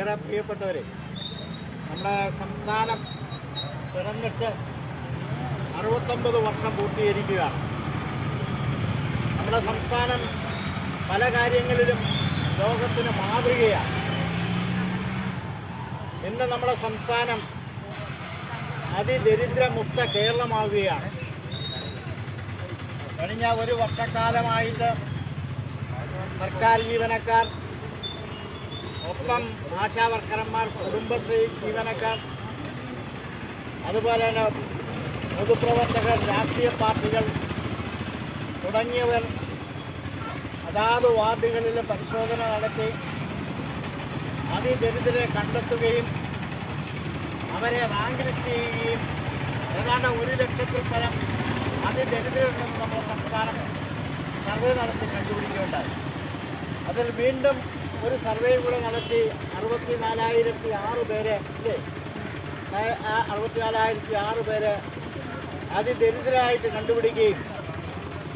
ഏറെ പ്രിയപ്പെട്ടവരെ നമ്മുടെ സംസ്ഥാനം പിറന്നിട്ട് അറുപത്തൊമ്പത് വർഷം പൂർത്തീകരിക്കുകയാണ്. നമ്മുടെ സംസ്ഥാനം പല കാര്യങ്ങളിലും ലോകത്തിന് മാതൃകയാണ്. ഇന്ന് നമ്മുടെ സംസ്ഥാനം അതിദരിദ്രമുക്ത കേരളമാവുകയാണ്. കഴിഞ്ഞ ഒരു വർഷക്കാലമായിട്ട് സർക്കാർ ജീവനക്കാർ ഒപ്പം ആശാവർക്കർമാർ കുടുംബശ്രീ ജീവനക്കാർ അതുപോലെ തന്നെ പൊതുപ്രവർത്തകർ രാഷ്ട്രീയ പാർട്ടികൾ തുടങ്ങിയവർ അതാത് വാർഡുകളിൽ പരിശോധന നടത്തി അതിദരിദ്രരെ കണ്ടെത്തുകയും അവരെ റാങ്ക് ലിസ്റ്റ് ചെയ്യുകയും ഏതാണ്ട് ഒരു ലക്ഷത്തിൽ പരം അതിദരിദ്രരുണ്ടെന്ന് നമ്മുടെ സംസ്ഥാനം സർവേ നടത്തി കണ്ടുപിടിക്കുകയുണ്ടായി. അതിൽ വീണ്ടും ഒരു സർവേ കൂടെ നടത്തി അറുപത്തി നാലായിരത്തി ആറ് പേരെ അറുപത്തി നാലായിരത്തി ആറ് പേരെ അതിദരിദ്രരായിട്ട് കണ്ടുപിടിക്കുകയും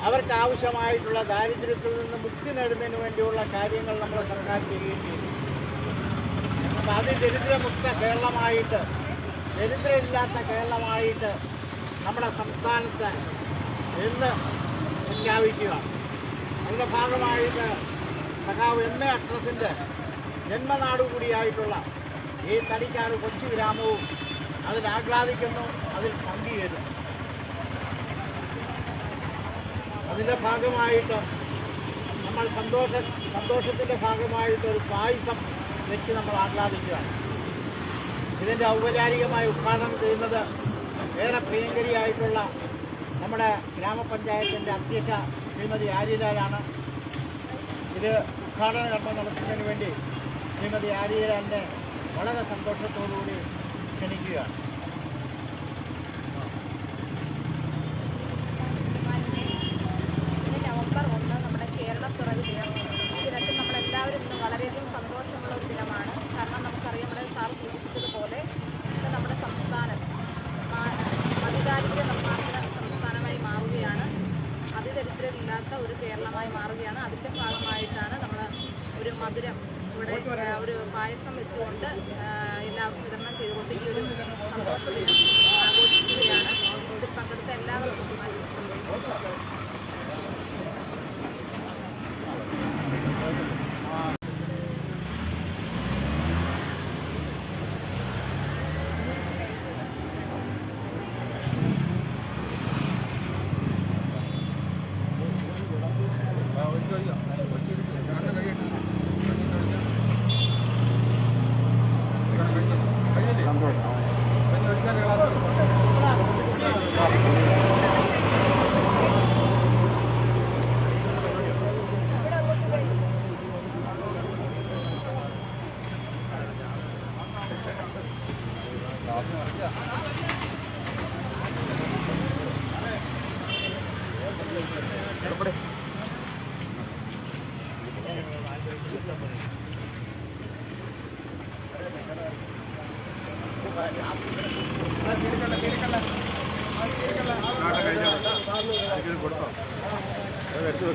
അവർക്ക് ആവശ്യമായിട്ടുള്ള ദാരിദ്ര്യത്തിൽ നിന്ന് മുക്തി നേടുന്നതിന് വേണ്ടിയുള്ള കാര്യങ്ങൾ നമ്മുടെ സർക്കാർ ചെയ്യുകയും ചെയ്തു. അപ്പം അതിദരിദ്രമുക്ത കേരളമായിട്ട് ദരിദ്രമില്ലാത്ത കേരളമായിട്ട് നമ്മുടെ സംസ്ഥാനത്ത് ഇന്ന് പ്രഖ്യാപിക്കുക അതിന്റെ ഭാഗമായിട്ട് സഖാവ് എം എ അഷ്റഫിന്റെ ജന്മനാട് കൂടിയായിട്ടുള്ള ഈ തടിക്കാട് കൊച്ചു ഗ്രാമവും അതിൽ ആഹ്ലാദിക്കുന്നു അതിൽ പങ്കുചേരുന്നു. അതിന്റെ ഭാഗമായിട്ട് നമ്മൾ സന്തോഷ സന്തോഷത്തിന്റെ ഭാഗമായിട്ട് ഒരു പായസം വെച്ച് നമ്മൾ ആഹ്ലാദിക്കുകയാണ്. ഇതിന്റെ ഔപചാരികമായി ഉദ്ഘാടനം ചെയ്യുന്നത് ഏറെ പ്രിയങ്കരിയായിട്ടുള്ള നമ്മുടെ ഗ്രാമപഞ്ചായത്തിന്റെ അധ്യക്ഷ ശ്രീമതി ആര്യലാലാണ് ഇത് ഉദ്ഘാടന കർമ്മം നടത്തുന്നതിന് വേണ്ടി ശ്രീമതി ആര്യരാജനെ വളരെ സന്തോഷത്തോടുകൂടി ക്ഷണിക്കുകയാണ് ഇന്ന് നവംബർ ഒന്ന് നമ്മുടെ കേരളപ്പിറവി ദിനം ഈ ദിനത്തിൽ നമ്മളെല്ലാവരും ഇന്ന് വളരെയധികം സന്തോഷമുള്ള ഒരു ദിനമാണ് കാരണം നമുക്കറിയാം നമ്മുടെ സാർ സൂചിപ്പിച്ചതുപോലെ ഇന്ന് നമ്മുടെ സംസ്ഥാനം മാ- മതിദാരിദ്ര്യ നിർമ്മാർജന സംസ്ഥാനമായി മാറുകയാണ് അതിദരിദ്രരില്ലാത്ത ഒരു കേരളമായി മാറുകയാണ്. അതിന്റെ ഭാഗമായിട്ടാണ് നമ്മൾ ഒരു മധുരം ഇവിടെ ഒരു പായസം വെച്ചുകൊണ്ട് എല്ലാവർക്കും വിതരണം ചെയ്തുകൊണ്ട് ഈ ഒരു സന്തോഷം Yeah.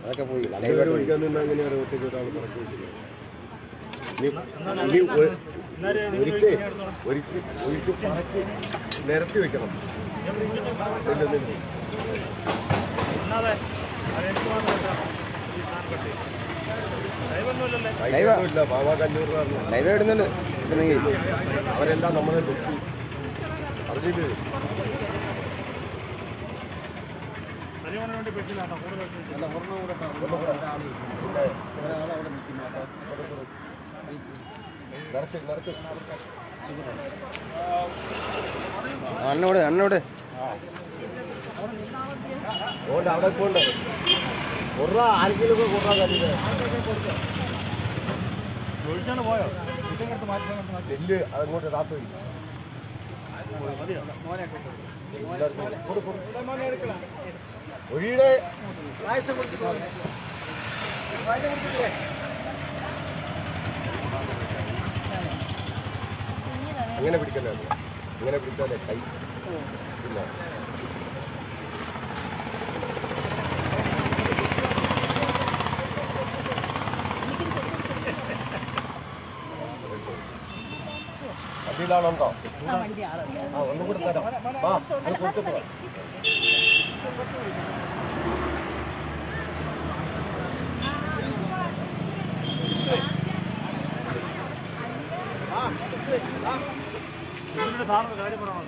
അതൊക്കെ പോയി ഒഴിക്കാൻ പോയി അങ്ങനെയാണ് ഒറ്റയ്ക്ക് ഒരാൾ പറഞ്ഞു ഒരിക്കൽ വെക്കണം ഇടുന്നുണ്ട് അവരെല്ലാം നമ്മളെ അറിഞ്ഞില്ലേ അന്നോട് അന്നോട് അതുകൊണ്ട് അവിടെ പോണ്ടേ? കുറ ആർക്കെങ്കിലും ഒക്കെ കുറ തരുന്നത് ചോദിച്ചാണ് പോയോ? നെല്ല് അതങ്ങോട്ട് താത്തു ഒഴിയുടെ അങ്ങനെ പിടിക്കല്ലേ അങ്ങനെ പിടിച്ചാലേ കൈ പിന്നെ അതിലാണുണ്ടോ സാറിന് കാര്യം പറയണം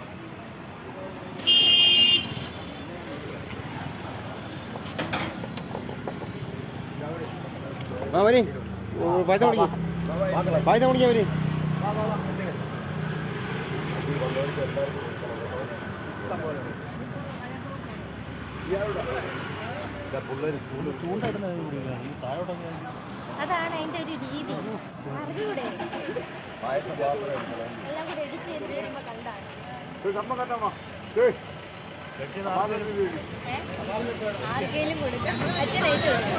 ആ വരി പൈസ കുടിക്കും. പൈസ കുടിക്കാൻ വരി അതാണ് അതിന്റെ ഒരു രീതി. ആർക്കെങ്കിലും കണ്ടാണ്. അച്ഛനായിട്ട് കൊടുക്കാം.